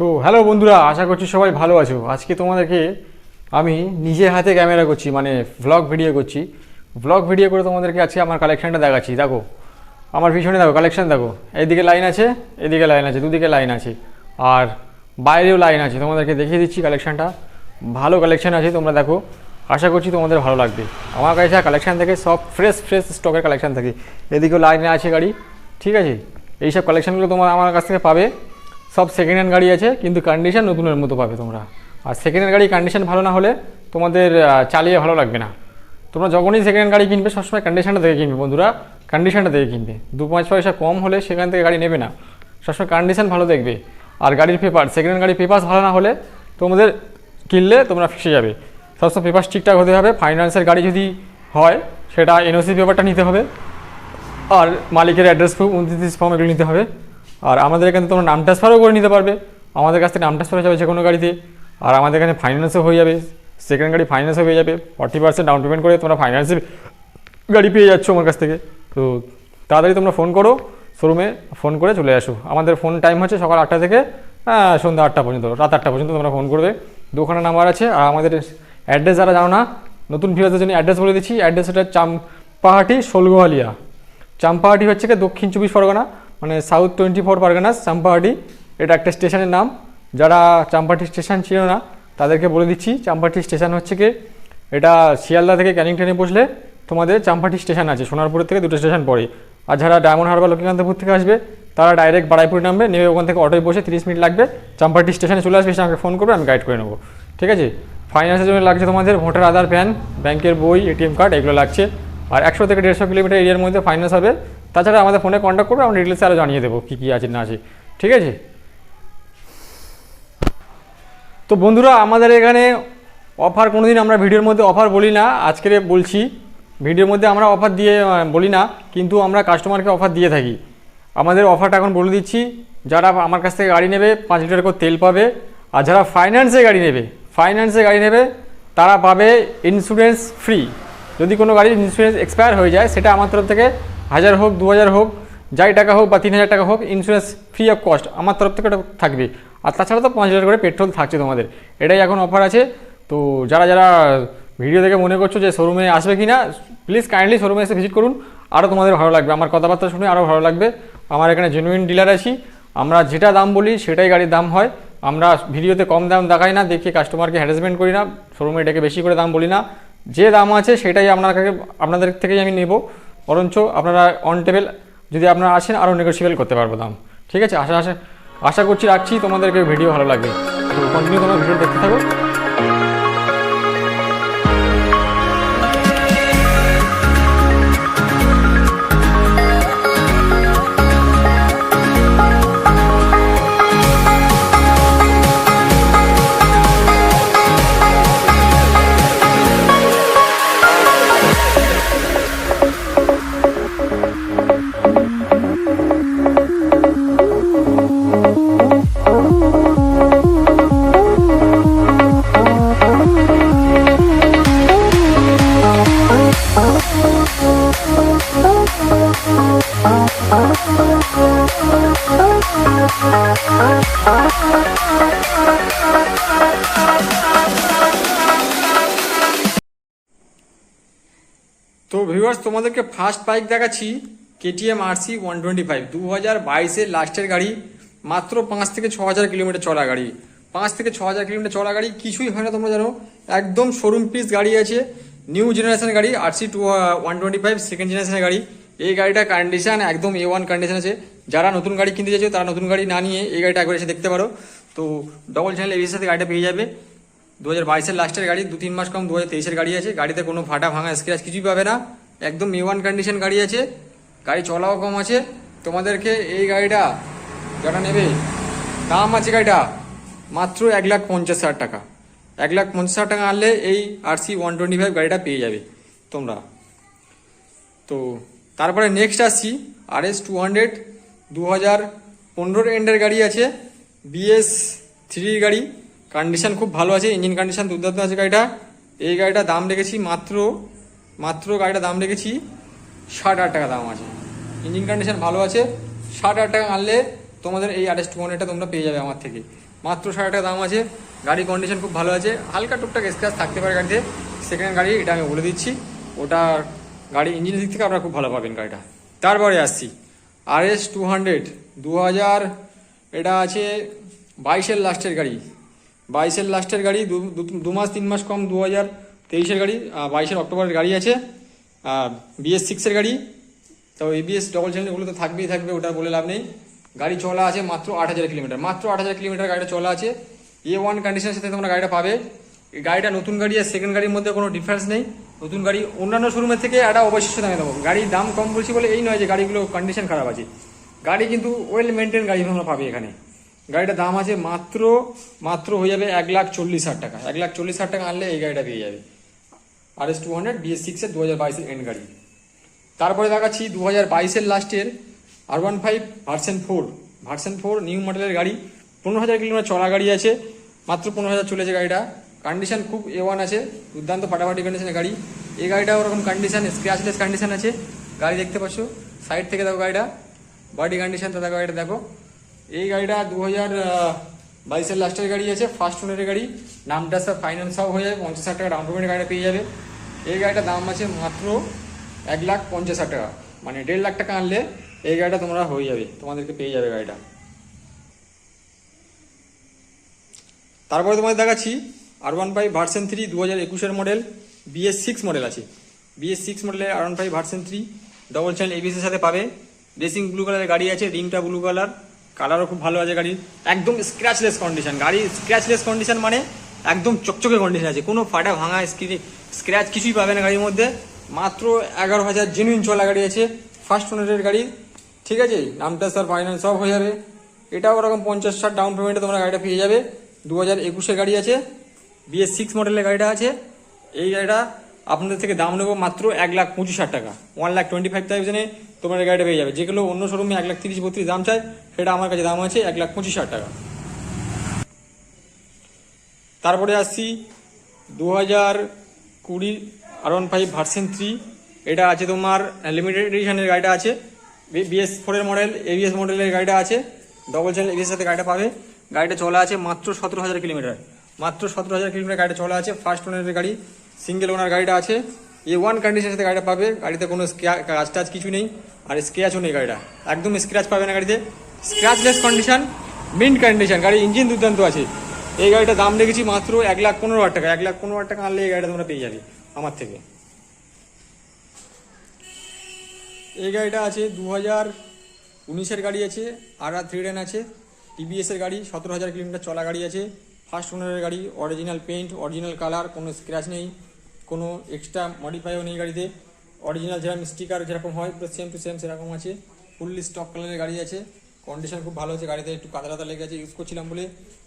তো হ্যালো বন্ধুরা, আশা করছি সবাই ভালো আছো। আজকে তোমাদেরকে আমি নিজে হাতে ক্যামেরা করছি মানে ভ্লগ ভিডিও করছি। ভ্লগ ভিডিও করে তোমাদেরকে আজকে আমার কালেকশনটা দেখাচ্ছি। দেখো, আমার পিছনে দেখো কালেকশন দেখো। এদিকে লাইন আছে, এদিকে লাইন আছে, দুদিকে লাইন আছে। আর বাইরেও লাইন আছে। তোমাদেরকে দেখিয়ে দিচ্ছি কালেকশনটা ভালো কালেকশান আছে তোমরা দেখো। আশা করছি তোমাদের ভালো লাগবে। আমার কাছে কালেকশান থেকে সব ফ্রেশ ফ্রেশ স্টকের কালেকশন থাকে। এদিকেও লাইনে আছে গাড়ি, ঠিক আছে? এইসব কালেকশনগুলো তোমার আমার কাছ থেকে পাবে। সব সেকেন্ড হ্যান্ড গাড়ি আছে, কিন্তু কন্ডিশন নতুনের মতো পাবে তোমরা। আর সেকেন্ড হ্যান্ড গাড়ি কন্ডিশন ভালো না হলে তোমাদের চালিয়ে ভালো লাগবে না। তোমরা যখনই সেকেন্ড হ্যান্ড গাড়ি কিনবে, সবসময় কন্ডিশনটা দেখে কিনবে, বন্ধুরা। কন্ডিশনটা দেখে কিনবে। দু পাঁচ পয়সা কম হলে সেখান থেকে গাড়ি নেবে না। সবসময় কন্ডিশন ভালো দেখবে। আর গাড়ির পেপার সেকেন্ড হ্যান্ড গাড়ির পেপার ভালো না হলে তোমাদের কিনলে তোমরা ফেসে যাবে। সবসময় পেপার ঠিকঠাক হতে হবে। ফাইন্যান্সের গাড়ি যদি হয়, সেটা এনওসি পেপারটা নিতে হবে। আর মালিকের অ্যাড্রেস প্রুফ উনত্রিশ ফর্ম এগুলো নিতে হবে। আর আমাদের এখানে তোমরা নাম ট্রান্সফারও করে নিতে পারবে। আমাদের কাছ থেকে নাম ট্রান্সফার হয়ে যাবে যে কোনো গাড়িতে। আর আমাদের এখানে ফাইন্যান্সও হয়ে যাবে। সেকেন্ড গাড়ি ফাইন্যান্সও হয়ে যাবে। ফর্টি পার্সেন্ট ডাউন পেমেন্ট করে তোমরা ফাইন্যান্সে গাড়ি পেয়ে যাচ্ছ আমার কাছ থেকে। তো তাড়াতাড়ি তোমরা ফোন করো শোরুমে ফোন করে চলে আসো। আমাদের ফোন টাইম হচ্ছে সকাল আটটা থেকে আহ, সন্ধ্যা আটটা পর্যন্ত রাত আটটা পর্যন্ত তোমরা ফোন করবে। দোকানে নাম্বার আছে। আর আমাদের অ্যাড্রেস যারা জানো না নতুন ভিউয়ারদের জন্য অ্যাড্রেস বলে দিচ্ছি। অ্যাড্রেস হচ্ছে চাম্পাহাটি শোলগোয়ালিয়া চাম্পাহাটি হচ্ছে কি দক্ষিণ চব্বিশ পরগনা। মানে south twenty four Parganas Champahati এটা একটা স্টেশনের নাম। যারা চাম্পাহাটি স্টেশন ছিল না, তাদেরকে বলে দিচ্ছি চাম্পাহাটি স্টেশন হচ্ছে কি? এটা শিয়ালদা থেকে ক্যানিং ট্রেনে বসলে তোমাদের চাম্পাহাটি স্টেশন আছে, সোনারপুরের থেকে দুটো স্টেশন পড়ে। আর যারা ডায়মন্ড হারবার লক্ষ্মীকান্তপুর থেকে আসবে, তারা ডাইরেক্ট বারাইপুর নামবে, নেমে ওখান থেকে অটোয় বসে তিরিশ মিনিট লাগবে। চাম্পাহাটি স্টেশনে চলে আসবে আমাকে ফোন করবে, আমি গাইড করে নেব। ঠিক আছে? ফাইন্যান্সের জন্য লাগছে তোমাদের ভোটার আধার প্যান ব্যাংকের বই এটিএম কার্ড এগুলো লাগছে। আর একশো থেকে দেড়শো কিলোমিটার এরিয়ার মধ্যে ফাইন্যান্স হবে। তাছাড়া আমাদের ফোনে কন্ট্যাক্ট করবে, আমরা ডিটেলসে আরও জানিয়ে দেবো কী কী আছে না আছে। ঠিক আছে? তো বন্ধুরা, আমাদের এখানে অফার কোনো দিন আমরা ভিডিওর মধ্যে অফার বলি না। আজকে বলছি, ভিডিওর মধ্যে আমরা অফার দিয়ে বলি না, কিন্তু আমরা কাস্টমারকে অফার দিয়ে থাকি। আমাদের অফারটা এখন বলে দিচ্ছি, যারা আমার কাছ থেকে গাড়ি নেবে, পাঁচ লিটার করে তেল পাবে, আর যারা ফাইন্যান্সে গাড়ি নেবে ফাইন্যান্সে গাড়ি নেবে, তারা পাবে ইন্স্যুরেন্স ফ্রি যদি কোনো গাড়ির ইন্স্যুরেন্স এক্সপায়ার হয়ে যায়, সেটা আমার তরফ থেকে হাজার হোক, দু হাজার হোক, যাই টাকা হোক বা তিন হাজার টাকা হোক ইন্স্যুরেন্স ফ্রি অফ কস্ট আমার তরফ থেকে থাকবে। আর তাছাড়া তো পাঁচ হাজার করে পেট্রোল থাকছে তোমাদের। এটাই এখন অফার আছে। তো যারা যারা ভিডিও দেখে মনে করছ যে শোরুমে আসবে কি না প্লিজ কাইন্ডলি শোরুমে এসে ভিজিট করুন। আরও তোমাদের ভালো লাগবে। আমার কথাবার্তা শুনে আরও ভালো লাগবে। আমার এখানে জেনুইন ডিলার আছি। আমরা যেটা দাম বলি, সেটাই গাড়ির দাম হয়। আমরা ভিডিওতে কম দাম দেখাই না দেখিয়ে কাস্টমারকে হ্যারাসমেন্ট করি না। শোরুমে এটাকে বেশি করে দাম বলি না। যে দাম আছে সেটাই আপনার কাছে আপনাদের থেকেই আমি নেব। বরঞ্চ আপনারা অন টেবিল যদি আপনারা আসেন আরও নেগোসিয়েবল করতে পারব দাম। ঠিক আছে? আশা আশা আশা করছি রাখছি। তোমাদেরকে ভিডিও ভালো লাগবে। কন্টিনিউ তোমার ভিডিও দেখতে থাকো। তো ভিউয়ার্স তোমাদেরকে ফার্স্ট বাইক দেখাচ্ছি KTM RC one twenty five দু হাজার বাইশের লাস্টের গাড়ি, মাত্র পাঁচ থেকে ছ হাজার কিলোমিটার চলা গাড়ি। পাঁচ থেকে ছ হাজার কিলোমিটার চলা গাড়ি, কিছুই হয় না তোমরা জানো। একদম শোরুম পিস গাড়ি আছে নিউ জেনারেশনের গাড়ি RC two one twenty five second জেনারেশনের গাড়ি। এই গাড়িটা কন্ডিশন একদম এ ওয়ান কন্ডিশন আছে। যারা নতুন গাড়ি কিনতে চাইছো, তারা নতুন গাড়ি না নিয়ে এই গাড়িটা একবার এসে দেখতে পারো। তো ডবল চ্যানেল এর সাথে গাড়িটা পেয়ে যাবে। দু হাজার বাইশের লাস্টের গাড়ি দু তিন মাস কম, দু হাজার তেইশের গাড়ি আছে। গাড়িতে কোনো ফাটা ভাঙা স্ক্র্যাচ কিছুই পাবে না। একদম এ ওয়ান কন্ডিশন গাড়ি আছে। গাড়ি চলাও কম আছে। তোমাদেরকে এই গাড়িটা যারা নেবে, দাম আছে গাড়িটা মাত্র এক লাখ পঞ্চাশ হাজার টাকা। এক লাখ পঞ্চাশ হাজার টাকা আনলে এই R C one twenty five গাড়িটা পেয়ে যাবে তোমরা। তো তারপরে নেক্সট আসছি আর এস টু হান্ড্রেড দু হাজার পনেরোর এন্ডের গাড়ি আছে। বিএস থ্রির গাড়ি। কন্ডিশন খুব ভালো আছে ইঞ্জিন কন্ডিশন দুর্দান্ত আছে গাড়িটা। এই গাড়িটা দাম রেখেছি মাত্র মাত্র গাড়িটা দাম রেখেছি ষাট হাজার টাকা দাম আছে। ইঞ্জিন কন্ডিশন ভালো আছে, ষাট হাজার টাকা আনলে তোমাদের এই আর এস টু তোমরা পেয়ে যাবে আমার থেকে। মাত্র ষাট টাকা দাম আছে গাড়ি কন্ডিশন খুব ভালো আছে, হালকা টুকটাক স্ক্র্যাচ থাকতে পারে গাড়িতে সেকেন্ড গাড়ি, এটা আমি বলে দিচ্ছি, ওটা গাড়ি ইঞ্জিনের দিক থেকে আপনারা খুব ভালো পাবেন গাড়িটা। তারপরে আসছি আর এস টু হান্ড্রেড দু হাজার এটা আছে বাইশের লাস্টের গাড়ি। বাইশের লাস্টের গাড়ি, দু মাস, তিন মাস কম, দু হাজার তেইশের গাড়ি বাইশের অক্টোবরের গাড়ি আছে। আর বিএস সিক্সের গাড়ি, তো এবিএস ডবল চ্যানেল তো থাকবেই থাকবে, ওটা বলে লাভ নেই। গাড়ি চলা আছে মাত্র আট হাজার কিলোমিটার, মাত্র আট হাজার কিলোমিটার গাড়িটা চলা আছে। এ ওয়ান কন্ডিশনের সাথে তোমরা গাড়িটা পাবে। গাড়িটা নতুন গাড়ি আর সেকেন্ড গাড়ির মধ্যে কোনো ডিফারেন্স নেই। নতুন গাড়ি অন্যান্য শোরুমের থেকে একটা অবশিষ্ট দামে দেবো। গাড়ির দাম কম বলছি বলে এই নয় যে গাড়িগুলো কন্ডিশন খারাপ আছে। গাড়ি কিন্তু ওয়েল মেনটেন গাড়ি তোমরা পাবে এখানে। গাড়িটার দাম আছে মাত্র মাত্র হয়ে যাবে এক লাখ চল্লিশ হাজার টাকা। এক লাখ চল্লিশ হাজার টাকা আনলে এই গাড়িটা পেয়ে যাবে। R S two hundred BS সিক্সের দু হাজার বাইশের এন্ড গাড়ি। তারপরে দেখাচ্ছি দু হাজার বাইশের লাস্টের R one five version four version four new মডেলের গাড়ি। পনেরো হাজার কিলোমিটার চলা গাড়ি আছে, মাত্র পনেরো হাজার চলেছে গাড়িটা। কন্ডিশন খুব এ ওয়ান আছে, দুর্দান্ত ফাটাফাটি কন্ডিশনের গাড়ি। এই গাড়িটা ওরকম কন্ডিশন স্ক্র্যাচলেস কন্ডিশন আছে। গাড়ি দেখতে পাচ্ছ সাইড থেকে দেখো গাড়িটা। বডি কন্ডিশন তো দেখো গাড়িটা, দেখো। এই গাড়িটা দু হাজার বাইশের লাস্টের গাড়ি আছে ফার্স্ট ওনারের গাড়ি। নামটা স্যার ফাইন্যান্স সব হয়ে যাবে, পঞ্চাশ হাজার টাকা ডাউন পেমেন্ট গাড়িটা পেয়ে যাবে। এই গাড়িটার দাম আছে মাত্র এক লাখ পঞ্চাশ হাজার টাকা। মানে দেড় লাখ টাকা আনলে এই গাড়িটা তোমরা হয়ে যাবে, তোমাদেরকে পেয়ে যাবে গাড়িটা। তারপরে তোমাদের দেখাচ্ছি R one five version three দু হাজার একুশের মডেল বিএস সিক্স মডেল আছে। বিএস সিক্স মডেলের R one five version three double channel ABS এর সাথে পাবে। রেসিং ব্লু কালারের গাড়ি আছে রিংটা ব্লু কালার কালারও খুব ভালো আছে গাড়ির একদম স্ক্র্যাচলেস কন্ডিশন গাড়ি স্ক্র্যাচলেস কন্ডিশন মানে একদম চকচকে কন্ডিশন আছে। কোনো ফাটা ভাঙা স্ক্র্যাচ কিছুই পাবে না গাড়ির মধ্যে। মাত্র এগারো হাজার জেনুইন চলা গাড়ি আছে। ফার্স্ট ওনারের গাড়ি। ঠিক আছে? নামটা স্যার ফাইন্যান্স সব হয়ে যাবে। এটাও ওরকম পঞ্চাশ ষাট ডাউন পেমেন্টে তোমরা গাড়িটা পেয়ে যাবে। দু হাজার একুশের গাড়ি আছে। বিএস সিক্স মডেলের গাড়িটা আছে। এই গাড়িটা আপনাদের থেকে দাম নেব মাত্র এক লাখ পঁচিশ হাজার টাকা। ওয়ান লাখ টোয়েন্টি ফাইভ থাউজেন্ডে তোমার গাড়িটা পেয়ে যাবে। যেগুলো অন্য শোরুমে এক লাখ তিরিশ বত্রিশ দাম চায়, সেটা আমার কাছে দাম আছে এক লাখ পঁচিশ হাজার টাকা। তারপরে আসছি দু হাজার কুড়ি R one five version three এটা আছে তোমার লিমিটেড এডিশনের গাড়িটা আছে। বিএস ফোরের মডেল এবিএস মডেলের গাড়িটা আছে। ডবল চ্যানেল এবিএস সাথে গাড়িটা পাবে। গাড়িটা চলা আছে মাত্র সতেরো হাজার কিলোমিটার। মাত্র সতেরো হাজার কিলোমিটার গাড়িটা চলা আছে ফার্স্ট ওনারের গাড়ি। সিঙ্গেল ওনার গাড়িটা আছে। এ ওয়ান কন্ডিশনের সাথে গাড়িটা পাবে। গাড়িতে কোনো কাজ টাজ কিছু নেই। আর স্ক্র্যাচও নেই গাড়িটা। একদম স্ক্র্যাচ পাবে না গাড়িতে। স্ক্র্যাচলেস কন্ডিশন মিন্ট কন্ডিশন গাড়ির ইঞ্জিন দুর্দান্ত আছে। এই গাড়িটার দাম রেখেছি মাত্র এক লাখ পনেরো হাজার টাকা। এক লাখ পনেরো হাজার টাকা আনলে এই গাড়িটা তোমরা পেয়ে যাবে আমার থেকে। এই গাড়িটা আছে দু হাজার উনিশের গাড়ি আছে। আর আর থ্রি টেন আছে। টিভিএসের গাড়ি, সতেরো হাজার কিলোমিটার চলা গাড়ি আছে। ফার্স্ট ওনারের গাড়ি অরিজিনাল পেইন্ট অরিজিনাল কালার কোনো স্ক্র্যাচ নেই, কোনো এক্সট্রা মডিফাইও নেই গাড়িতে। অরিজিনাল যেরকম স্টিকার যেরকম হয়, পুরো সেম টু সেম সেরকম আছে। ফুললি স্টক কালারের গাড়ি আছে। কন্ডিশন খুব ভালো আছে গাড়িতে, একটু কাদা কাদা লেগে আছে ইউজ করছিলাম বলে।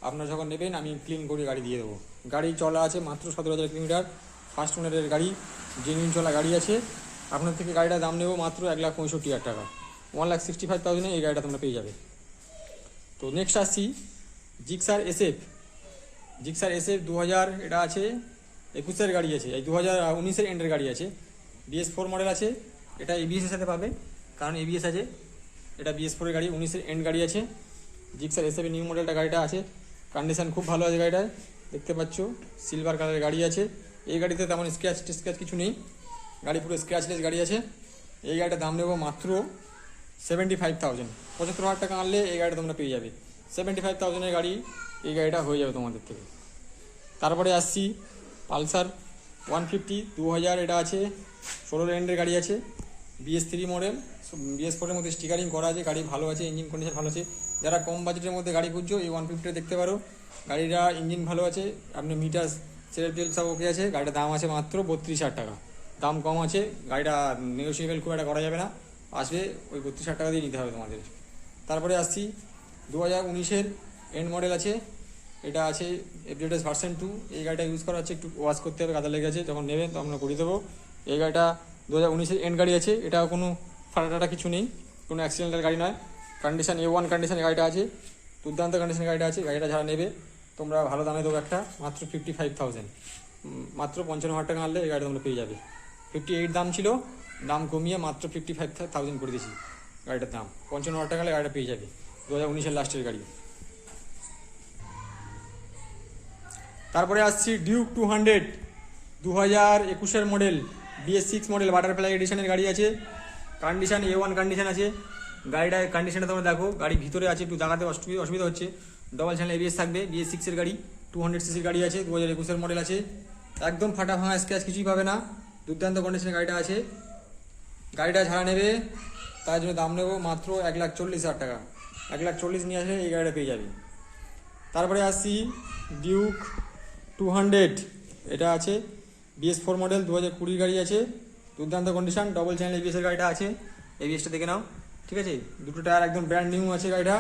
আপনারা যখন নেবেন, আমি ক্লিন করে গাড়ি দিয়ে দেবো। গাড়ি চলা আছে মাত্র সতেরো হাজার কিলোমিটার। ফার্স্ট ওনারের গাড়ি জেনুইন চলা গাড়ি আছে। আপনার থেকে গাড়িটার দাম নেব মাত্র এক লাখ পঁয়ষট্টি হাজার টাকা। ওয়ান লাখ সিক্সটি ফাইভ থাউজেন্ডে এই গাড়িটা তোমরা পেয়ে যাবে। তো নেক্সট আসছি জিক্সার এসএফ জিক্সার এসএফ দু হাজার এটা আছে, একুশের গাড়ি আছে, এই দু হাজার উনিশের এন্ডের গাড়ি আছে। বিএস ফোর মডেল আছে, এটা এবিএস এর সাথে পাবে, কারণ এবিএস আছে। এটা বিএস ফোরের গাড়ি, উনিশের এন্ড গাড়ি আছে। জিক্সার এসএফ নিউ মডেলটা গাড়িটা আছে। কন্ডিশন খুব ভালো আছে গাড়িটায় দেখতে পাচ্ছ সিলভার কালারের গাড়ি আছে। এই গাড়িতে তেমন স্ক্র্যাচ টিস্ক্র্যাচ কিছু নেই। গাড়ি পুরো স্ক্র্যাচলেস গাড়ি আছে। এই গাড়িটার দাম নেব মাত্র সেভেন্টি ফাইভ থাউজেন্ড পঁচাত্তর হাজার টাকা আনলে এই গাড়িটা তোমরা পেয়ে যাবে। সেভেন্টি ফাইভ থাউজেন্ডের গাড়ি এই গাড়িটা হয়ে যাবে তোমাদের থেকে। তারপরে আসছি পালসার ওয়ান ফিফটি দু হাজার এটা আছে, ষোলো রেন্ডের গাড়ি আছে, বিএস থ্রি মডেল বিএস ফোরের মধ্যে স্টিকারিং করা আছে, গাড়ি ভালো আছে ইঞ্জিন কন্ডিশন ভালো আছে। যারা কম বাজেটের মধ্যে গাড়ি খুঁজছো, এই ওয়ান ফিফটিটা দেখতে পারো। গাড়িটা ইঞ্জিন ভালো আছে, আপনি মিটার সেল টেল সব ওকে আছে, গাড়িটার দাম আছে মাত্র বত্রিশ হাজার টাকা। দাম কম আছে, গাড়িটা নেগোসিয়েবল খুব একটা করা যাবে না। আসবে, ওই বত্রিশ হাজার টাকা দিয়ে নিতে হবে তোমাদের। তারপরে আসছি দু হাজার উনিশের এন্ড মডেল আছে এটা আছে এফজেডএস ভার্সন টু এই গাড়িটা ইউজ করা হচ্ছে, একটু ওয়াশ করতে হবে কাদা লেগে আছে যখন নেবেন তো আমরা করে দেবো। এই গাড়িটা দু হাজার উনিশের এন্ড গাড়ি আছে এটা কোনো ফাটাটা কিছু নেই, কোনো অ্যাক্সিডেন্টের গাড়ি নয়। কন্ডিশন এ ওয়ান কন্ডিশনের গাড়িটা আছে, দুর্দান্ত কন্ডিশনের গাড়িটা আছে, গাড়িটা যারা নেবে, তোমরা ভালো দামে দেবো একটা, মাত্র ফিফটি ফাইভ থাউজেন্ড মাত্র পঞ্চান্ন হাজার টাকা আনলে এই গাড়িটা তোমরা পেয়ে যাবে। ফিফটি এইট দাম ছিল, দাম কমিয়ে মাত্র ফিফটি ফাইভ থাউজেন্ড করে দিয়েছি গাড়িটার দাম। পঞ্চান্ন হাজার টাকা গাড়িটা পেয়ে যাবে দু হাজার উনিশের লাস্টের গাড়ি। তারপরে আসছি ডিউক টু হান্ড্রেড দু হাজার একুশের model BS six model butterfly এডিশনের গাড়ি আছে। কন্ডিশন এ ওয়ান কন্ডিশন আছে। গাড়িটা কন্ডিশনটা তোমরা দেখো। গাড়ি ভিতরে আছে, একটু দাঁড়াতে অসুবিধা অসুবিধা হচ্ছে। ডবল চ্যানেল এবিএস থাকবে। বিএস সিক্সের গাড়ি টু হান্ড্রেড সিসির গাড়ি আছে দু হাজার একুশের মডেল আছে। একদম ফাটা ভাঙা স্ক্র্যাচ কিছুই পাবে না। দুর্দান্ত কন্ডিশনের গাড়িটা আছে। গাড়িটা ছাড়া নেবে, তার জন্য দাম নেব মাত্র এক লাখ চল্লিশ হাজার টাকা। এক লাখ চল্লিশ নিয়ে আসলে এই গাড়িটা পেয়ে যাবে। তারপরে আসছি ডিউক টু হান্ড্রেড এটা আছে। বিএস ফোর মডেল দু হাজার কুড়ির গাড়ি আছে। দুর্দান্ত কন্ডিশন ডবল চ্যানেল এবিএসের গাড়িটা আছে। এবিএসটা দেখে নাও, ঠিক আছে? দুটো টায়ার একদম ব্র্যান্ড নিউ আছে গাড়িটা।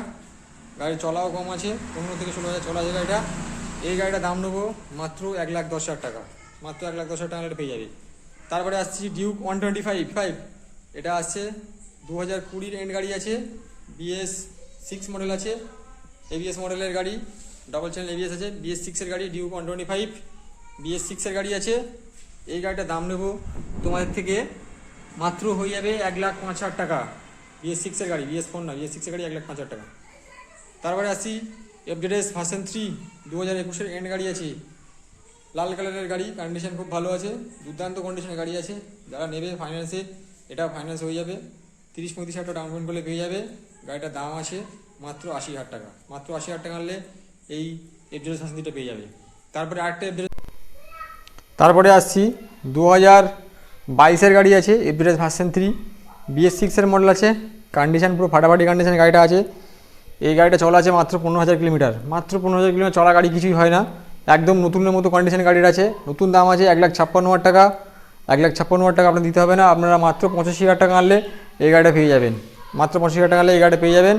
গাড়ি চলাও কম আছে, পনেরো থেকে ষোলো হাজার চলা আছে গাড়িটা। এই গাড়িটা দাম নেব মাত্র এক লাখ দশ হাজার টাকা। মাত্র এক লাখ দশ হাজার টাকা পেয়ে যাবে। তারপরে আসছি Duke one twenty five five এটা আসছে দু হাজার কুড়ির এন্ড গাড়ি আছে। বিএস সিক্স মডেল আছে। এবিএস মডেলের গাড়ি। ডবল চ্যানেল এবিএস আছে বিএস সিক্সের গাড়ি Duke one twenty five BS সিক্সের গাড়ি আছে। এই গাড়িটার দাম নেব তোমাদের থেকে মাত্র হয়ে যাবে এক লাখ পাঁচ হাজার টাকা। বিএস সিক্সের গাড়ি বিএস ফোর না বিএস সিক্সের গাড়ি এক লাখ পাঁচ হাজার টাকা। তারপরে আসি এফজেডএস ভার্সন থ্রি দু হাজার একুশের এন্ড গাড়ি আছে। লাল কালারের গাড়ি কন্ডিশন খুব ভালো আছে, দুর্দান্ত কন্ডিশনের গাড়ি আছে। যারা নেবে ফাইন্যান্সে এটা ফাইন্যান্স হয়ে যাবে। তিরিশ পঁয়ত্রিশ হাজার টাকা ডাউন পেমেন্ট করলে পেয়ে যাবে। গাড়িটার দাম আছে মাত্র আশি হাজার টাকা। মাত্র আশি হাজার টাকা আনলে এই এফজেডএস ভার্সন পেয়ে যাবে। তারপরে আরেকটা এফজেডএস তারপরে আসছি দু হাজার বাইশের গাড়ি আছে এফজেডএস ভার্সেন থ্রি বিএস সিক্সের মডেল আছে কন্ডিশন পুরো ফাটাফাটি কন্ডিশনের গাড়িটা আছে। এই গাড়িটা চলা আছে মাত্র পনেরো হাজার কিলোমিটার। মাত্র পনেরো হাজার কিলোমিটার চলা গাড়ি কিছুই হয় না। একদম নতুনের মতো কন্ডিশনের গাড়ির আছে। নতুন দাম আছে এক লাখ ছাপ্পান্ন হাজার টাকা। এক লাখ ছাপ্পান্ন হাজার টাকা আপনার দিতে হবে না। আপনারা মাত্র পঁচাশি হাজার টাকা আনলে এই গাড়িটা পেয়ে যাবেন। মাত্র পঁচাশি হাজার টাকা আনলে এই গাড়িটা পেয়ে যাবেন।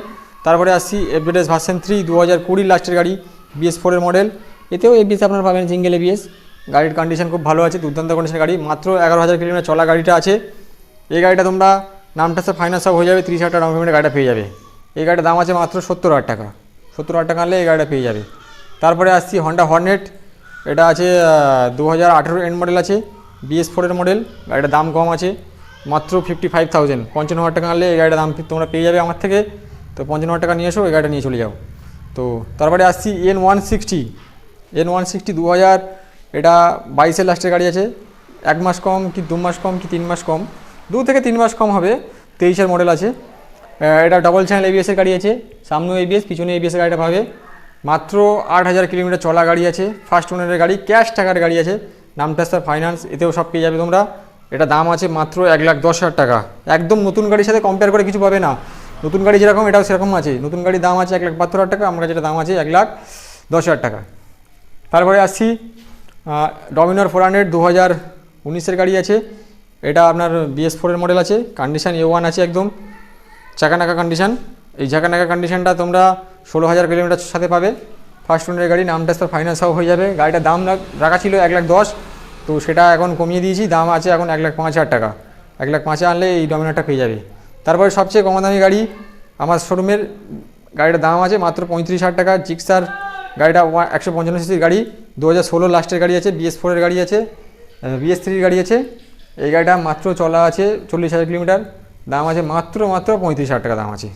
তারপরে আসছি এফজেডএস ভার্সেন থ্রি দু হাজার কুড়ির লাস্টের গাড়ি বিএস ফোরের মডেল এতেও এবিএস আপনারা পাবেন সিঙ্গেল এবিএস গাড়ির কন্ডিশন খুব ভালো আছে, দুর্দান্ত কন্ডিশনের গাড়ি। মাত্র এগারো হাজার কিলোমিটার চলা গাড়িটা আছে। এই গাড়িটা তোমরা নামটা সব ফাইন্যান্স সব হয়ে যাবে, তিরিশ হাজার টাকা গাড়িটা পেয়ে যাবে। এই গাড়িটার দাম আছে মাত্র সত্তর হাজার টাকা। সত্তর হাজার টাকা আনলে এই গাড়িটা পেয়ে যাবে। তারপরে আসছি হন্ডা হর্নেট এটা আছে দু হাজার আঠেরো এন্ড মডেল আছে বিএস ফোরের মডেল গাড়িটার দাম কম আছে। মাত্র ফিফটি ফাইভ থাউজেন্ড পঞ্চান্ন হাজার টাকা আনলে এই গাড়িটার দাম তোমরা পেয়ে যাবে আমার থেকে। তো পঞ্চান্ন টাকা নিয়ে এসো, এই গাড়িটা নিয়ে চলে যাও। তো তারপরে আসছি N one sixty N one sixty দু হাজার, এটা বাইশের লাস্টের গাড়ি আছে। এক মাস কম কি দু মাস কম কি তিন মাস কম? দু থেকে তিন মাস কম হবে, তেইশের মডেল আছে। এটা ডবল চ্যানেল এবিএসের গাড়ি আছে। সামনেও এবিএস পিছনে এবিএসের গাড়িটা পাবে। মাত্র আট হাজার কিলোমিটার চলা গাড়ি আছে। ফার্স্ট ওনারের গাড়ি ক্যাশ টাকার গাড়ি আছে। নামটা স্যার ফাইন্যান্স এতেও সব পেয়ে যাবে তোমরা। এটা দাম আছে মাত্র এক লাখ দশ হাজার টাকা। একদম নতুন গাড়ির সাথে কম্পেয়ার করে কিছু পাবে না। নতুন গাড়ি যেরকম, এটাও সেরকম আছে। নতুন গাড়ির দাম আছে এক লাখ বাহাত্তর হাজার টাকা, আমরা যেটা দাম আছে এক লাখ দশ হাজার টাকা। তারপরে আসছি ডমিনার ফোর হান্ড্রেড দু হাজার উনিশের গাড়ি আছে। এটা আপনার বিএস ফোরের মডেল আছে কন্ডিশান এ ওয়ান আছে একদম, চাকানাকা কন্ডিশান এই চাকানাকা কন্ডিশানটা তোমরা ষোলো হাজার কিলোমিটার সাথে পাবে। ফার্স্ট ওনারের গাড়ি নামটা তো ফাইন্যান্স সব হয়ে যাবে। গাড়িটার দাম রাখা ছিল এক লাখ দশ, তো সেটা এখন কমিয়ে দিয়েছি, দাম আছে এখন এক লাখ পাঁচ হাজার টাকা। এক লাখ পাঁচে আনলে এই ডমিনারটা পেয়ে যাবে। তারপরে সবচেয়ে কম দামি গাড়ি আমার শোরুমের গাড়িটার দাম আছে মাত্র পঁয়ত্রিশ হাজার টাকা জিক্সার গাড়িটা একশো পঞ্চান্ন সিসির গাড়ি দু হাজার ষোলো লাস্টের গাড়ি আছে বিএস ফোরের গাড়ি আছে বিএস থ্রির গাড়ি আছে। এই গাড়িটা মাত্র চলা আছে চল্লিশ হাজার কিলোমিটার, দাম আছে মাত্র মাত্র পঁয়ত্রিশ হাজার টাকা দাম আছে।